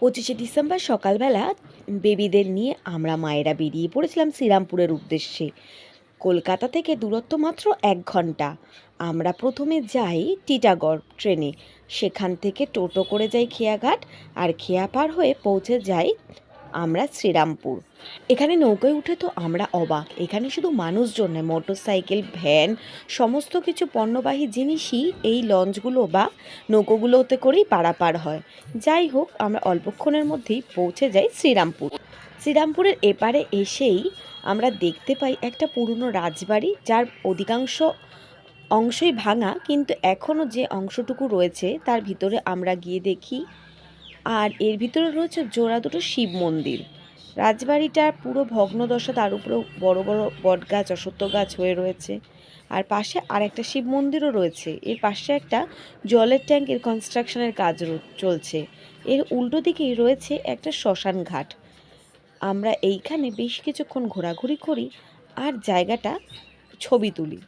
পঁচিশে ডিসেম্বর সকালবেলা বেবিদের নিয়ে আমরা মায়েরা বেরিয়ে পড়েছিলাম শ্রীরামপুরের উদ্দেশ্যে। কলকাতা থেকে দূরত্ব মাত্র এক ঘণ্টা। আমরা প্রথমে যাই টিটাগড় ট্রেনে। সেখান থেকে টোটো করে যাই খেয়াঘাট আর খেয়া পার হয়ে পৌঁছে যাই আমরা শ্রীরামপুর। এখানে নৌকায় উঠে তো আমরা অবাক। এখানে শুধু মানুষজন নয় মোটর সাইকেল ভ্যান, সমস্ত কিছু পণ্যবাহী জিনিসই এই লঞ্চগুলো বা নৌকোগুলোতে করেই পারাপার হয়। যাই হোক, আমরা অল্পক্ষণের মধ্যেই পৌঁছে যাই শ্রীরামপুর। শ্রীরামপুরের এপারে এসেই আমরা দেখতে পাই একটা পুরনো রাজবাড়ি, যার অধিকাংশ অংশই ভাঙা, কিন্তু এখনও যে অংশটুকু রয়েছে, তার ভিতরে আমরা গিয়ে দেখি আর এর ভিতরে রয়েছে জোড়া দুটো শিব মন্দির। রাজবাড়িটা পুরো ভগ্নদশা তার উপরেও বড় বড় বটগাছ অশ্বত্থ গাছ হয়ে রয়েছে। আর পাশে আর একটা শিব মন্দিরও রয়েছে। এর পাশে একটা জলের ট্যাঙ্কের কনস্ট্রাকশনের কাজ চলছে। এর উল্টো দিকেই রয়েছে একটা শ্মশান ঘাট। আমরা এইখানে বেশ কিছুক্ষণ ঘোরাঘুরি করি আর জায়গাটা ছবি তুলি।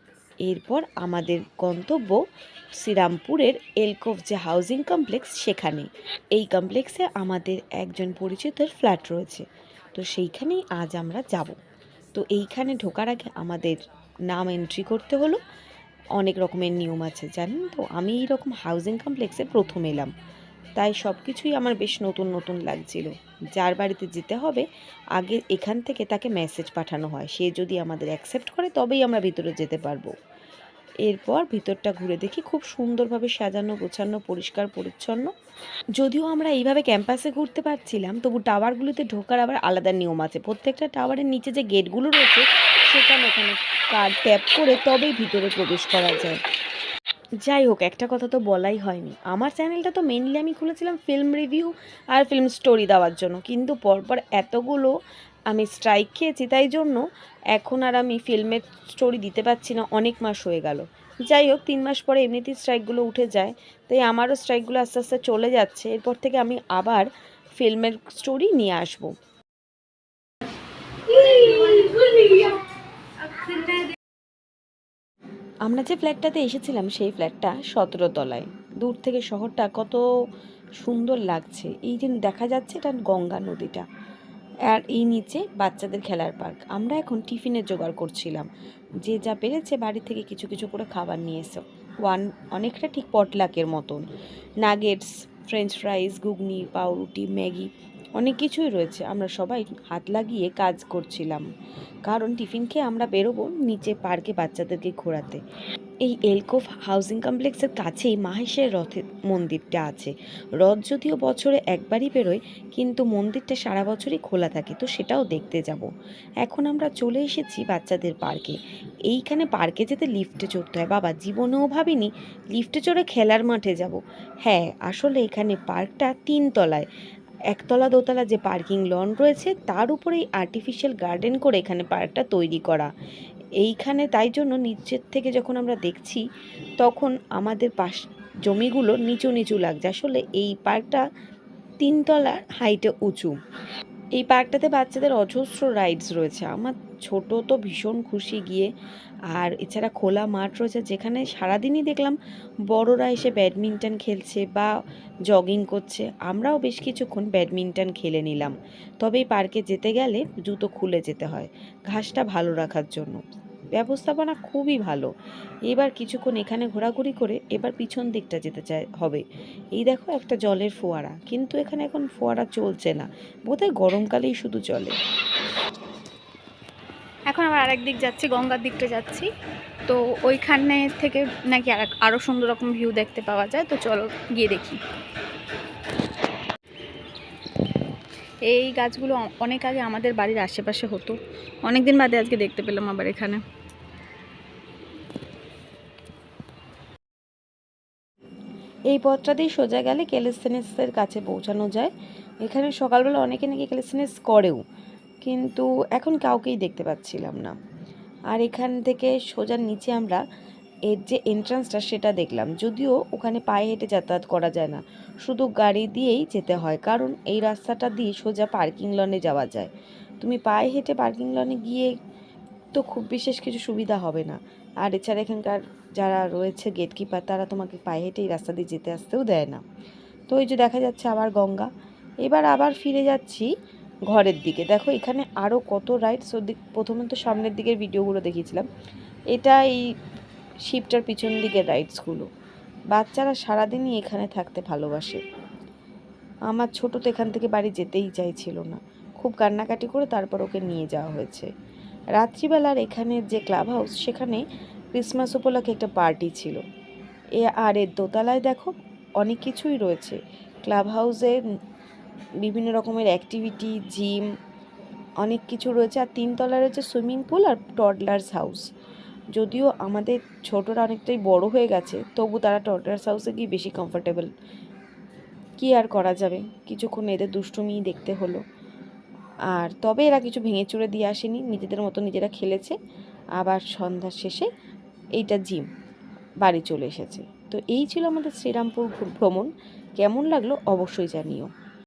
এরপর আমাদের গন্তব্য শ্রীরামপুরের এলকোভ যে হাউজিং কমপ্লেক্স সেখানে। এই কমপ্লেক্সে আমাদের একজন পরিচিতের ফ্ল্যাট রয়েছে। তো সেইখানেই আজ আমরা যাব। তো এইখানে ঢোকার আগে আমাদের নাম এন্ট্রি করতে হলো। অনেক রকমের নিয়ম আছে, জানেন তো? আমি এই রকম হাউজিং কমপ্লেক্সে প্রথম এলাম। তাই সব কিছুই আমার বেশ নতুন নতুন লাগছিল। যার বাড়িতে যেতে হবে, আগে এখান থেকে তাকে মেসেজ পাঠানো হয়। সে যদি আমাদের অ্যাকসেপ্ট করে, তবেই আমরা ভিতরে যেতে পারব। এরপর ভিতরটা ঘুরে দেখি খুব সুন্দরভাবে সাজানো, গোছানো, পরিষ্কার, পরিচ্ছন্ন। যদিও আমরা এইভাবে ক্যাম্পাসে ঘুরতে পারছিলাম, তবু টাওয়ারগুলিতে ঢোকার আবার আলাদা নিয়ম আছে। প্রত্যেকটা টাওয়ারের নিচে যে গেটগুলো রয়েছে সেখানে ওখানে কার্ড ট্যাপ করে তবেই ভিতরে প্রবেশ করা যায়। যাই হোক, একটা কথা তো বলাই হয়নি। আমার চ্যানেলটা তো মেনলি আমি খুলেছিলাম ফিল্ম রিভিউ আর ফিল্ম স্টোরি দেওয়ার জন্য। কিন্তু পরপর এতগুলো আমি স্ট্রাইক খেয়েছি, তাই জন্য এখন আর আমি ফিল্মের স্টোরি দিতে পারছি না। অনেক মাস হয়ে গেল। যাই হোক, তিন মাস পরে এমনিতেই স্ট্রাইকগুলো উঠে যায়। তাই আমারও স্ট্রাইকগুলো আস্তে আস্তে চলে যাচ্ছে। এরপর থেকে আমি আবার ফিল্মের স্টোরি নিয়ে আসব। আমরা যে ফ্ল্যাটটাতে এসেছিলাম, সেই ফ্ল্যাটটা সতেরো তলায় দূর থেকে শহরটা কত সুন্দর লাগছে। এই যে দেখা যাচ্ছে, এটা গঙ্গা নদীটা। আর এই নিচে বাচ্চাদের খেলার পার্ক। আমরা এখন টিফিনের জোগাড় করছিলাম। যে যা পেরেছে বাড়ি থেকে কিছু কিছু করে খাবার নিয়ে এসো। ওয়ান অনেকটা ঠিক পটলাকের মতন। নাগেটস, ফ্রেঞ্চ ফ্রাইস, ঘুগনি, পাউরুটি, ম্যাগি অনেক কিছুই রয়েছে। আমরা সবাই হাত লাগিয়ে কাজ করছিলাম। কারণ টিফিন খেয়ে আমরা বেরোবো নিচে পার্কে বাচ্চাদেরকে ঘোরাতে। এই এলকোভ হাউজিং কমপ্লেক্সের কাছেই মাহেশের রথের মন্দিরটা আছে। রথ যদিও বছরে একবারই বেরোয়, কিন্তু মন্দিরটা সারা বছরই খোলা থাকে, তো সেটাও দেখতে যাব। এখন আমরা চলে এসেছি বাচ্চাদের পার্কে। এইখানে পার্কে যেতে লিফটে চড়তে হয়। বাবা, জীবনেও ভাবিনি লিফটে চড়ে খেলার মাঠে যাব। হ্যাঁ আসলে এখানে পার্কটা তিন তলায় একতলা, দোতলা যে পার্কিং লন রয়েছে, তার উপরেই আর্টিফিশিয়াল গার্ডেন করে এখানে পার্কটা তৈরি করা। এইখানে তাই জন্য নিচের থেকে যখন আমরা দেখছি, তখন আমাদের পাশ জমিগুলো নিচু নিচু লাগছে। আসলে এই পার্কটা তিনতলার হাইটে উঁচু। এই পার্কটাতে বাচ্চাদের অজস্র রাইডস রয়েছে। আমার ছোট তো ভীষণ খুশি গিয়ে। আর এছাড়া খোলা মাঠ রয়েছে, যেখানে সারাদিনই দেখলাম বড়রা এসে ব্যাডমিন্টন খেলছে বা জগিং করছে। আমরাও বেশ কিছুক্ষণ ব্যাডমিন্টন খেলে নিলাম। তবে এই পার্কে যেতে গেলে জুতো খুলে যেতে হয়। ঘাসটা ভালো রাখার জন্য। ব্যবস্থাপনা খুবই ভালো। এবার কিছুক্ষণ এখানে ঘোরাঘুরি করে এবার পিছন দিকটা যেতে চাই হবে। এই দেখো একটা জলের ফোয়ারা, কিন্তু এখানে এখন ফোয়ারা চলছে না। বোধহয় গরমকালেই শুধু চলে এখন আবার আরেক দিক যাচ্ছি, গঙ্গার দিকটা যাচ্ছি। তো ওইখানে থেকে নাকি আর আরও সুন্দর রকম ভিউ দেখতে পাওয়া যায়, তো চলো গিয়ে দেখি। এই গাছগুলো অনেক আগে আমাদের বাড়ির আশেপাশে হতো। অনেক দিন বাদে আজকে দেখতে পেলাম আবার এখানে। এই পথটা দিয়ে সোজা গেলে ক্যালিসথেনিক্সের কাছে পৌঁছানো যায়। এখানে সকালবেলা অনেকে নাকি ক্যালিসথেনিক্স করেও, কিন্তু এখন কাউকেই দেখতে পাচ্ছিলাম না। আর এখান থেকে সোজা নিচে আমরা এর যে এন্ট্রান্সটা সেটা দেখলাম। যদিও ওখানে পায়ে হেঁটে যাতায়াত করা যায় না, শুধু গাড়ি দিয়েই যেতে হয়, কারণ এই রাস্তাটা দিয়ে সোজা পার্কিং লনে যাওয়া যায়। তুমি পায়ে হেঁটে পার্কিং লনে গিয়ে তো খুব বিশেষ কিছু সুবিধা হবে না। আর এছাড়া এখানকার যারা রয়েছে গেটকিপার তারা তোমাকে পায়ে হেঁটে এই রাস্তা দিয়ে যেতে আসতেও দেয় না। তো ওই যে দেখা যাচ্ছে আবার গঙ্গা। এবার আবার ফিরে যাচ্ছি ঘরের দিকে। দেখো এখানে আরও কত রাইডস প্রথমে তো সামনের দিকের ভিডিওগুলো দেখিয়েছিলাম। এটা এই শিপটার পিছন দিকের রাইডসগুলো বাচ্চারা সারাদিনই এখানে থাকতে ভালোবাসে। আমার ছোটো তো এখান থেকে বাড়ি যেতেই চাইছিল না। খুব কান্নাকাটি করে তারপর ওকে নিয়ে যাওয়া হয়েছে। রাত্রিবেলার এখানে যে ক্লাব হাউস সেখানে ক্রিসমাস উপলক্ষে একটা পার্টি ছিল। এ আর এর দোতলায় দেখো, অনেক কিছুই রয়েছে। ক্লাব হাউসে বিভিন্ন রকমের অ্যাক্টিভিটি, জিম, অনেক কিছু রয়েছে। আর তিনতলায় রয়েছে সুইমিং পুল আর টডলার্স হাউস। যদিও আমাদের ছোটরা অনেকটাই বড় হয়ে গেছে, তবু তারা টডলার্স হাউসে গিয়ে বেশি কমফোর্টেবল কি আর করা যাবে। কিছুক্ষণ এদের দুষ্টুমি দেখতে হলো। আর তবে এরা কিছু ভেঙে চুড়ে দিয়ে আসেনি, নিজেদের মতো নিজেরা খেলেছে। আবার সন্ধ্যার শেষে এইটা জিম, বাড়ি চলে এসেছে। তো এই ছিল আমাদের শ্রীরামপুর ভ্রমণ। কেমন লাগল অবশ্যই জানিও।